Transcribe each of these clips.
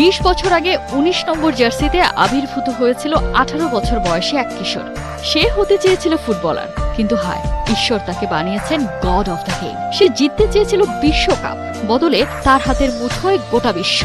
বিশ বছর আগে ১৯ নম্বর জার্সিতে আবির্ভূত হয়েছিল আঠারো বছর বয়সী এক কিশোর। সে হতে চেয়েছিল ফুটবলার, কিন্তু হায়, ঈশ্বর তাকে বানিয়েছেন গড অফ দ্য গেম সে জিততে চেয়েছিল বিশ্বকাপ, বদলে তার হাতের মুঠোয় গোটা বিশ্ব।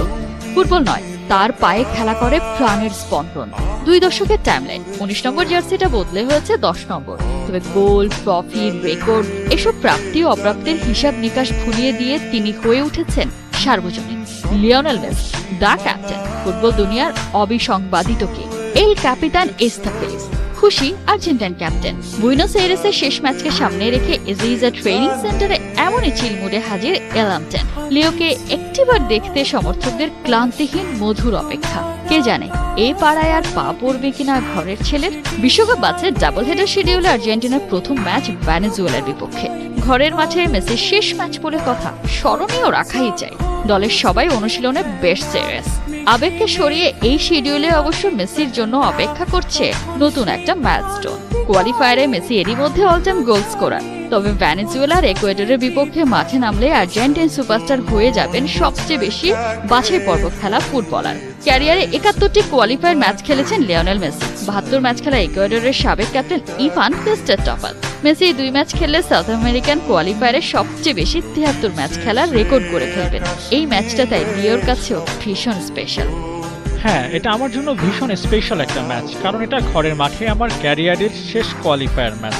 ফুটবল নয়, তার পায়ে খেলা করে প্রাণের স্পন্দন। দুই দশকের টাইমলাইন উনিশ নম্বর জার্সিটা বদলে হয়েছে দশ নম্বর। তবে গোল ট্রফি রেকর্ড এসব প্রাপ্তি অপ্রাপ্তির হিসাব নিকাশ ভুলিয়ে দিয়ে তিনি হয়ে উঠেছেন সার্বজনীন। Lionel Messi the captain, football দুনিয়ার অবিসংবাদিত কে। এল ক্যাপিটান এস দ্য প্লেস খুশি আর্জেন্টাইন ক্যাপ্টেন। বুইনোস এরেসের শেষ ম্যাচকে সামনে রেখে এজিজা ট্রেনিং সেন্টারে এমনই চিলমুডে হাজির এলামটেন। লিওকে একটিবার দেখতে সমর্থকদের ক্লান্তিহীন মধুর অপেক্ষা। কে জানে, এ পাড়ায় আর পা পড়বে কিনা ঘরের ছেলের? বিশ্বকাপ বাচ্চার ডাবল হেডার শিডিউলে আর্জেন্টিনার প্রথম ম্যাচ ভ্যানেজুয়েলার বিপক্ষে। ঘরের মাঠে মেসির শেষ ম্যাচ বলে কথা স্মরণীয় রাখাই চাই। দলের সবাই অনুশীলনে বেশ সিরিয়াস আবেগকে সরিয়ে এই শিডিউলে অবশ্য মেসির জন্য অপেক্ষা করছে নতুন একটা ম্যাচস্টোন কোয়ালিফায়ারে মেসি এরই মধ্যে অল টাইম গোল স্কোরার তবে ভ্যানেজুয়েলার একুয়েডরের বিপক্ষে মাঠে নামলে আর্জেন্টিন সুপারস্টার হয়ে যাবেন সবচেয়ে বেশি বাছাই পর্ব খেলা ফুটবলার। ক্যারিয়ারে একাত্তরটি কোয়ালিফায়ার ম্যাচ খেলেছেন লিওনেল মেসি বাহাত্তর ম্যাচ খেলা ইকুয়েডরের সাবেক ক্যাপ্টেন ইভান পেস্টার টপাল মেসি দুই ম্যাচ খেললে সাউথ আমেরিকান কোয়ালিফায়ারে সবচেয়ে বেশি তিয়াত্তর ম্যাচ খেলার রেকর্ড করে ফেলবেন। এই ম্যাচটা তাই লিওর কাছেও ভীষণ স্পেশাল হ্যাঁ এটা আমার জন্য ভীষণ স্পেশাল একটা ম্যাচ কারণ এটা ঘরের মাঠে আমার ক্যারিয়ারের শেষ কোয়ালিফায়ার ম্যাচ